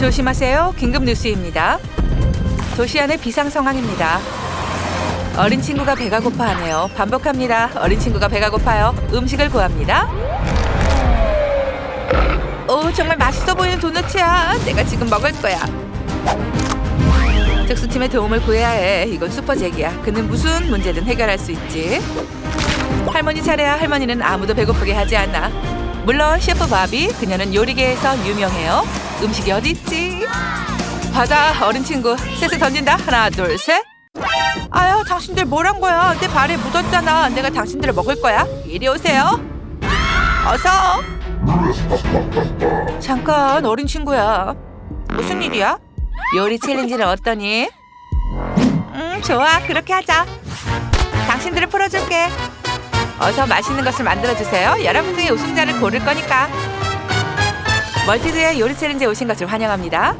조심하세요. 긴급 뉴스입니다. 도시 안의 비상 상황입니다. 어린 친구가 배가 고파하네요. 반복합니다. 어린 친구가 배가 고파요. 음식을 구합니다. 오, 정말 맛있어 보이는 도넛이야. 내가 지금 먹을 거야. 특수팀의 도움을 구해야 해. 이건 슈퍼잭이야. 그는 무슨 문제든 해결할 수 있지. 할머니 차례야. 할머니는 아무도 배고프게 하지 않아. 물론 셰프 바비, 그녀는 요리계에서 유명해요. 음식이 어디 있지? 받아, 어린 친구. 셋을 던진다. 하나, 둘, 셋. 아유, 당신들 뭘 한 거야? 내 발에 묻었잖아. 내가 당신들을 먹을 거야. 이리 오세요. 어서. 잠깐, 어린 친구야. 무슨 일이야? 요리 챌린지는 어떠니? 음, 좋아. 그렇게 하자. 당신들을 풀어줄게. 어서 맛있는 것을 만들어주세요. 여러분 중에 우승자를 고를 거니까. 멀티드의 요리 챌린지에 오신 것을 환영합니다.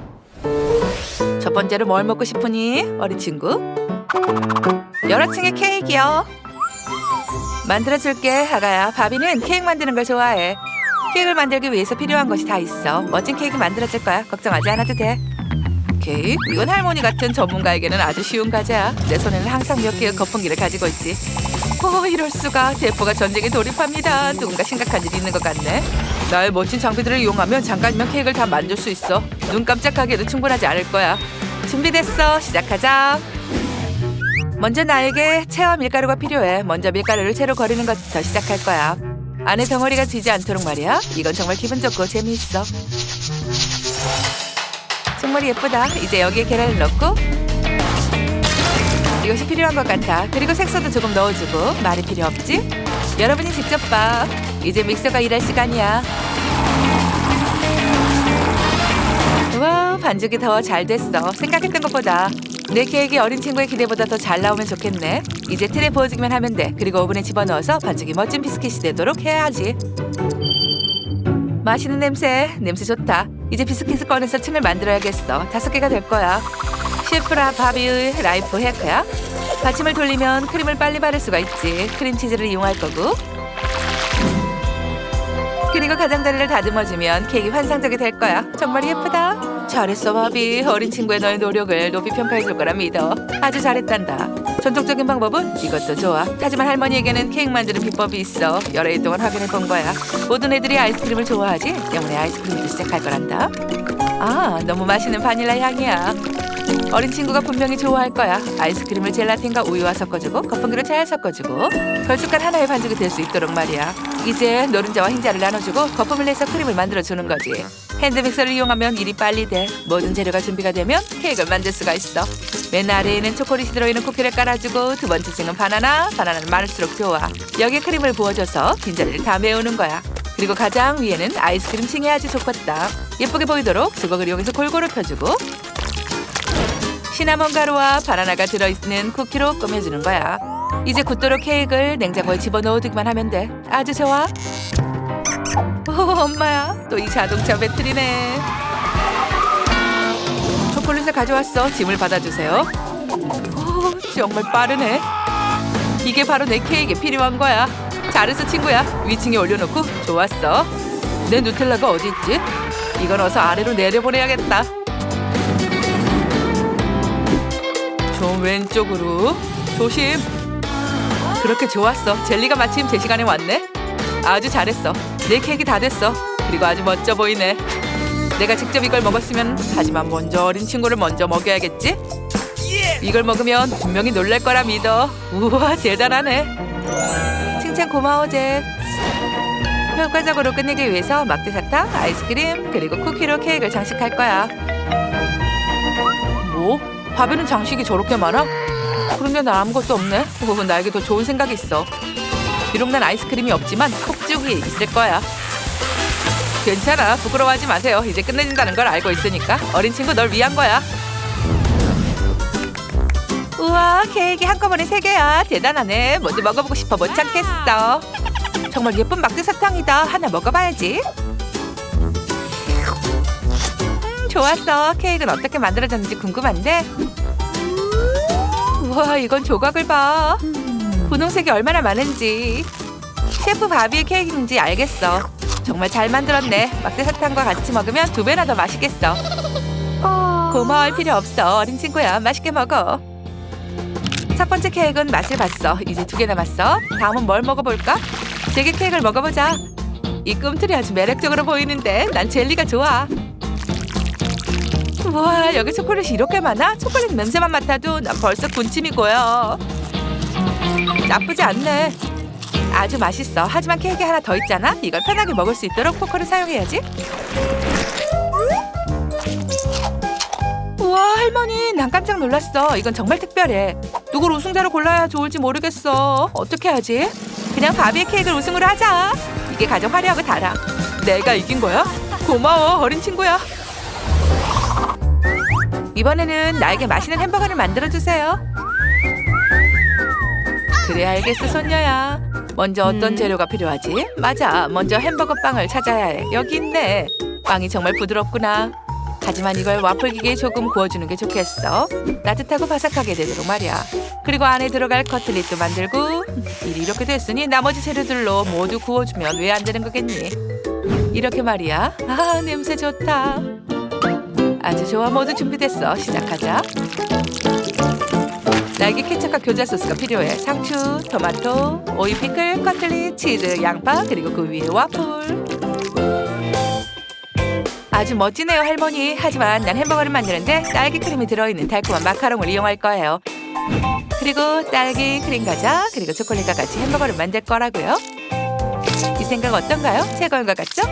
첫 번째로 뭘 먹고 싶으니? 어린 친구. 여러 층의 케이크요. 만들어줄게, 하가야. 바비는 케이크 만드는 걸 좋아해. 케이크를 만들기 위해서 필요한 것이 다 있어. 멋진 케이크 만들어줄 거야. 걱정하지 않아도 돼. 케이크? 이건 할머니 같은 전문가에게는 아주 쉬운 과제야. 내 손에는 항상 몇 개의 거품기를 가지고 있지. 오, 이럴 수가. 대포가 전쟁에 돌입합니다. 누군가 심각한 일이 있는 것 같네. 나의 멋진 장비들을 이용하면 잠깐이면 케이크를 다 만들 수 있어. 눈 깜짝하기에도 충분하지 않을 거야. 준비됐어. 시작하자. 먼저 나에게 체와 밀가루가 필요해. 먼저 밀가루를 채로 거리는 것부터 시작할 거야. 안에 덩어리가 지지 않도록 말이야. 이건 정말 기분 좋고 재미있어. 정말 예쁘다. 이제 여기에 계란을 넣고 이것이 필요한 것 같아. 그리고 색소도 조금 넣어주고 말이 필요 없지? 여러분이 직접 봐. 이제 믹서가 일할 시간이야. 와 반죽이 더 잘 됐어. 생각했던 것보다. 내 케이크 어린 친구의 기대보다 더 잘 나오면 좋겠네. 이제 틀에 부어주기만 하면 돼. 그리고 오븐에 집어넣어서 반죽이 멋진 비스킷이 되도록 해야지. 맛있는 냄새. 냄새 좋다. 이제 비스킷을 꺼내서 층을 만들어야겠어. 다섯 개가 될 거야. 셰프라 바비의 라이프 해커야. 받침을 돌리면 크림을 빨리 바를 수가 있지. 크림치즈를 이용할 거고. 그리고 가장자리를 다듬어주면 케이크 환상적이 될 거야. 정말 예쁘다. 잘했어, 바비. 어린 친구의 너의 노력을 높이 평가해줄 거라 믿어. 아주 잘했단다. 전통적인 방법은 이것도 좋아. 하지만 할머니에게는 케이크 만드는 비법이 있어. 여러 일 동안 확인해 본 거야. 모든 애들이 아이스크림을 좋아하지. 때문에 아이스크림부터 시작할 거란다. 아, 너무 맛있는 바닐라 향이야. 어린 친구가 분명히 좋아할 거야. 아이스크림을 젤라틴과 우유와 섞어주고 거품기로 잘 섞어주고 걸쭉한 하나의 반죽이 될 수 있도록 말이야. 이제 노른자와 흰자를 나눠주고 거품을 내서 크림을 만들어주는 거지. 핸드믹서를 이용하면 일이 빨리 돼. 모든 재료가 준비가 되면 케이크를 만들 수가 있어. 맨 아래에는 초콜릿이 들어있는 쿠키를 깔아주고 두 번째 층은 바나나, 바나나는 많을수록 좋아. 여기에 크림을 부어줘서 빈자리를 다 메우는 거야. 그리고 가장 위에는 아이스크림 층이 아주 좋겠다. 예쁘게 보이도록 주걱을 이용해서 골고루 펴주고 시나몬 가루와 바나나가 들어있는 쿠키로 꾸며주는 거야. 이제 굳도록 케이크를 냉장고에 집어넣어두기만 하면 돼. 아주 좋아. 오, 엄마야. 또 이 자동차 배터리네. 초콜릿을 가져왔어. 짐을 받아주세요. 오, 정말 빠르네. 이게 바로 내 케이크에 필요한 거야. 잘했어, 친구야. 위층에 올려놓고 좋았어. 내 누텔라가 어디 있지? 이건 어서 아래로 내려보내야겠다. 좀 왼쪽으로. 조심. 그렇게 좋았어. 젤리가 마침 제 시간에 왔네. 아주 잘했어. 내 케이크 다 됐어. 그리고 아주 멋져 보이네. 내가 직접 이걸 먹었으면 하지만 먼저 어린 친구를 먼저 먹여야겠지? 이걸 먹으면 분명히 놀랄 거라 믿어. 우와 대단하네. 칭찬 고마워 잭 효과적으로 끝내기 위해서 막대 사탕, 아이스크림, 그리고 쿠키로 케이크를 장식할 거야. 뭐? 밥에는 장식이 저렇게 많아? 그런데 난 아무것도 없네. 어, 나에게 더 좋은 생각이 있어. 비록 난 아이스크림이 없지만 폭죽이 있을 거야. 괜찮아. 부끄러워하지 마세요. 이제 끝내준다는 걸 알고 있으니까. 어린 친구 널 위한 거야. 우와, 케이크 한꺼번에 세 개야. 대단하네. 모두 먹어보고 싶어 못 참겠어. 정말 예쁜 막대 사탕이다. 하나 먹어봐야지. 좋았어. 케이크는 어떻게 만들어졌는지 궁금한데. 우와, 이건 조각을 봐. 분홍색이 얼마나 많은지. 셰프 바비의 케이크인지 알겠어. 정말 잘 만들었네. 막대 사탕과 같이 먹으면 두 배나 더 맛있겠어. 고마워할 필요 없어. 어린 친구야. 맛있게 먹어. 첫 번째 케이크는 맛을 봤어. 이제 두 개 남았어. 다음은 뭘 먹어볼까? 제게 케이크를 먹어보자. 이 꿈틀이 아주 매력적으로 보이는데 난 젤리가 좋아. 우와 여기 초콜릿이 이렇게 많아? 초콜릿 냄새만 맡아도 난 벌써 군침이 고여. 나쁘지 않네. 아주 맛있어. 하지만 케이크 하나 더 있잖아. 이걸 편하게 먹을 수 있도록 포크를 사용해야지. 우와 할머니 난 깜짝 놀랐어. 이건 정말 특별해. 누굴 우승자로 골라야 좋을지 모르겠어. 어떻게 하지? 그냥 바비의 케이크를 우승으로 하자. 이게 가장 화려하고 달아. 내가 이긴 거야? 고마워 어린 친구야. 이번에는 나에게 맛있는 햄버거를 만들어 주세요. 그래 알겠어 손녀야. 먼저 어떤 음. 재료가 필요하지? 맞아. 먼저 햄버거 빵을 찾아야 해. 여기 있네. 빵이 정말 부드럽구나. 하지만 이걸 와플 기계에 조금 구워주는 게 좋겠어. 따뜻하고 바삭하게 되도록 말이야. 그리고 안에 들어갈 커틀릿도 만들고 일이 이렇게 됐으니 나머지 재료들로 모두 구워주면 왜 안 되는 거겠니? 이렇게 말이야. 아 냄새 좋다. 아주 좋아 모두 준비됐어. 시작하자. 날개 케첩과 교자 소스가 필요해. 상추, 토마토, 오이 피클, 커틀릿, 치즈, 양파 그리고 그 위에 와플. 아주 멋지네요 할머니. 하지만 난 햄버거를 만드는데 딸기 크림이 들어있는 달콤한 마카롱을 이용할 거예요. 그리고 딸기, 크림 과자, 그리고 초콜릿과 같이 햄버거를 만들 거라고요. 이 생각 어떤가요? 제 거인 것 같죠?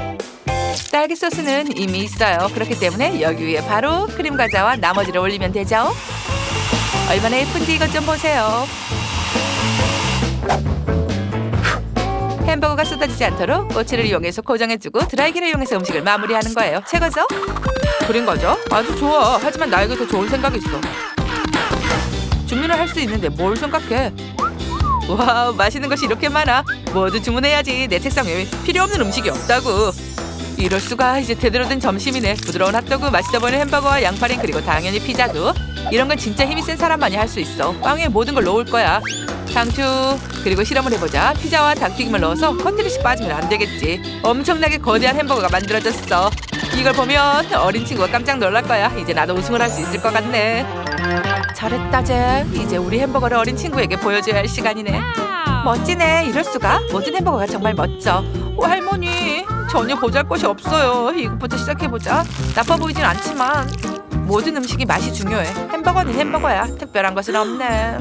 딸기 소스는 이미 있어요. 그렇기 때문에 여기 위에 바로 크림 과자와 나머지를 올리면 되죠. 얼마나 예쁜지 이것 좀 보세요. 햄버거가 쏟아지지 않도록 꼬치를 이용해서 고정해주고 드라이기를 이용해서 음식을 마무리하는 거예요. 최고죠? 그린 거죠? 아주 좋아. 하지만 나에게 더 좋은 생각이 있어. 주문을 할 수 있는데 뭘 생각해? 와 맛있는 것이 이렇게 많아. 모두 주문해야지. 내 책상 위에 필요 없는 음식이 없다고. 이럴 수가 이제 제대로 된 점심이네. 부드러운 핫도그, 맛있어 보이는 햄버거와 양파링 그리고 당연히 피자도. 이런 건 진짜 힘이 센 사람만이 할 수 있어. 빵에 모든 걸 넣을 거야. 상추 그리고 실험을 해보자. 피자와 닭튀김을 넣어서 커트릿이 빠지면 안 되겠지. 엄청나게 거대한 햄버거가 만들어졌어. 이걸 보면 어린 친구가 깜짝 놀랄 거야. 이제 나도 우승을 할 수 있을 것 같네. 잘했다 잭. 이제 우리 햄버거를 어린 친구에게 보여줘야 할 시간이네. 멋지네. 이럴 수가. 모든 햄버거가 정말 멋져. 오, 할머니 전혀 보잘 것이 없어요. 이것부터 시작해보자. 나빠 보이진 않지만 모든 음식이 맛이 중요해. 햄버거는 햄버거야. 특별한 것은 없네.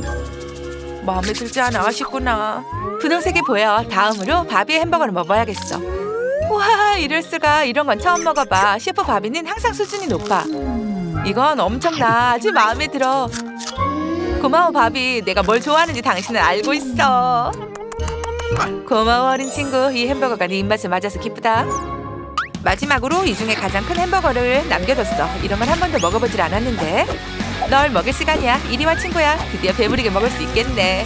마음에 들지 않아 아쉽구나. 분홍색이 보여. 다음으로 바비의 햄버거를 먹어야겠어. 와 이럴 수가 이런 건 처음 먹어봐. 셰프 바비는 항상 수준이 높아. 이건 엄청나. 아주 마음에 들어. 고마워 바비. 내가 뭘 좋아하는지 당신은 알고 있어. 고마워 어린 친구. 이 햄버거가 네 입맛에 맞아서 기쁘다. 마지막으로 이 중에 가장 큰 햄버거를 남겨뒀어. 이런 걸 한 번도 먹어보질 않았는데. 널 먹을 시간이야. 이리 와 친구야. 드디어 배부르게 먹을 수 있겠네.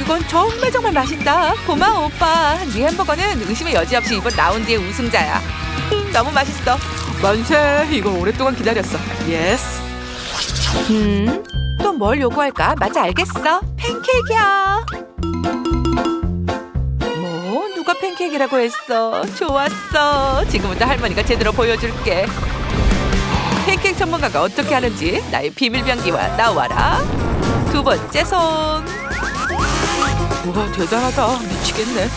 이건 정말 정말 맛있다. 고마워 오빠. 네 햄버거는 의심의 여지 없이 이번 라운드의 우승자야. 음, 너무 맛있어. 만세. 이걸 오랫동안 기다렸어. 예스. 음? 또 뭘 요구할까? 맞아 알겠어. 팬케이크야. 팬케이크라고 했어? 좋았어. 지금부터 할머니가 제대로 보여줄게. 팬케이크 전문가가 어떻게 하는지 나의 비밀 병기와 나와라. 두 번째 손. 우와 대단하다. 미치겠네.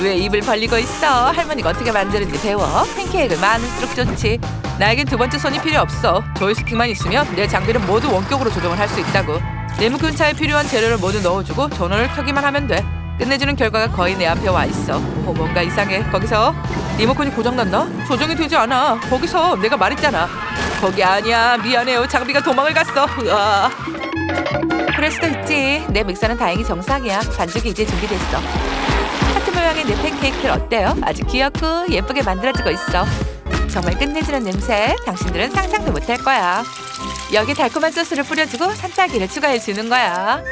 왜 입을 벌리고 있어? 할머니가 어떻게 만드는지 배워. 팬케이크를 많을수록 좋지. 나에겐 두 번째 손이 필요 없어. 조이스틱만 있으면 내 장비를 모두 원격으로 조정을 할 수 있다고. 리모컨차에 필요한 재료를 모두 넣어주고 전원을 켜기만 하면 돼. 끝내주는 결과가 거의 내 앞에 와 있어. 어, 뭔가 이상해. 거기서 리모컨이 고장났나? 조정이 되지 않아. 거기서 내가 말했잖아. 거기 아니야. 미안해요. 장비가 도망을 갔어. 으아. 그럴 수도 있지. 내 믹서는 다행히 정상이야. 반죽이 이제 준비됐어. 하트 모양의 내 팬케이크를 어때요? 아주 귀엽고 예쁘게 만들어지고 있어. 정말 끝내주는 냄새. 당신들은 상상도 못할 거야. 여기 달콤한 소스를 뿌려주고 산딸기를 추가해 주는 거야.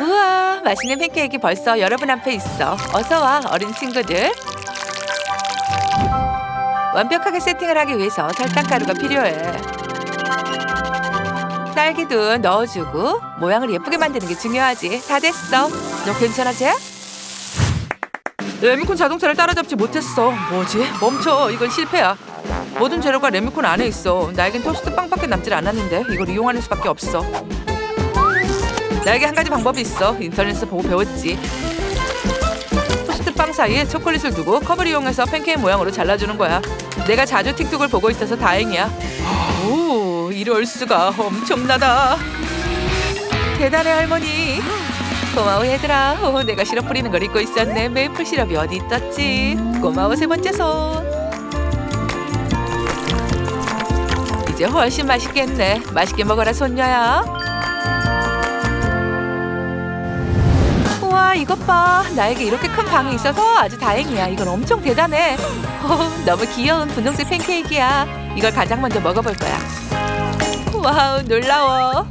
우와, 맛있는 팬케이크 벌써 여러분 앞에 있어. 어서 와, 어린 친구들. 완벽하게 세팅을 하기 위해서 설탕가루가 필요해. 딸기도 넣어주고 모양을 예쁘게 만드는 게 중요하지. 다 됐어. 너 괜찮아, 쟤? 레미콘 자동차를 따라잡지 못했어. 뭐지? 멈춰. 이건 실패야. 모든 재료가 레미콘 안에 있어. 나에겐 토스트 빵밖에 남질 않았는데 이걸 이용하는 수밖에 없어. 나에게 한 가지 방법이 있어. 인터넷에서 보고 배웠지. 토스트 빵 사이에 초콜릿을 두고 컵을 이용해서 팬케이크 모양으로 잘라주는 거야. 내가 자주 틱톡을 보고 있어서 다행이야. 오, 이럴 수가 엄청나다. 대단해 할머니. 고마워 얘들아. 오, 내가 시럽 뿌리는 걸 잊고 있었네. 메이플 시럽이 어디 있었지? 고마워 세 번째 손. 이제 훨씬 맛있겠네. 맛있게 먹어라 손녀야. 와 이것 봐. 나에게 이렇게 큰 방이 있어서 아주 다행이야. 이건 엄청 대단해. 어, 너무 귀여운 분홍색 팬케이크야. 이걸 가장 먼저 먹어볼 거야. 와우 놀라워.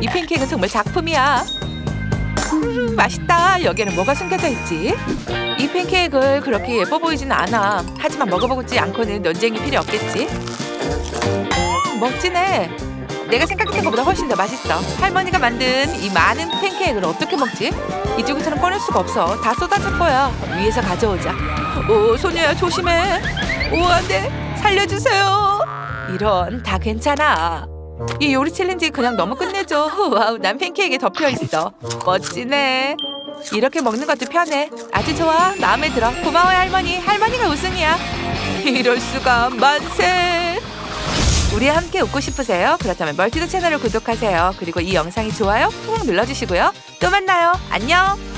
이 팬케이크는 정말 작품이야. 음, 맛있다. 여기에는 뭐가 숨겨져 있지? 이 팬케이크를 그렇게 예뻐 보이지는 않아. 하지만 먹어보지 않고는 논쟁이 필요 없겠지. 멋지네. 내가 생각했던 것보다 훨씬 더 맛있어. 할머니가 만든 이 많은 팬케이크를 어떻게 먹지? 이쪽에서는 꺼낼 수가 없어. 다 쏟아질 거야. 위에서 가져오자. 오, 소녀야 조심해. 오, 안 돼. 살려주세요. 이런 다 괜찮아. 이 요리 챌린지 그냥 너무 끝내줘. 와우, 난 팬케이크에 덮여 있어. 멋지네. 이렇게 먹는 것도 편해. 아주 좋아. 마음에 들어. 고마워요, 할머니. 할머니가 우승이야. 이럴 수가 만세. 우리 함께 웃고 싶으세요? 그렇다면 멀티도 채널을 구독하세요. 그리고 이 영상이 좋아요 꾹 눌러주시고요. 또 만나요. 안녕.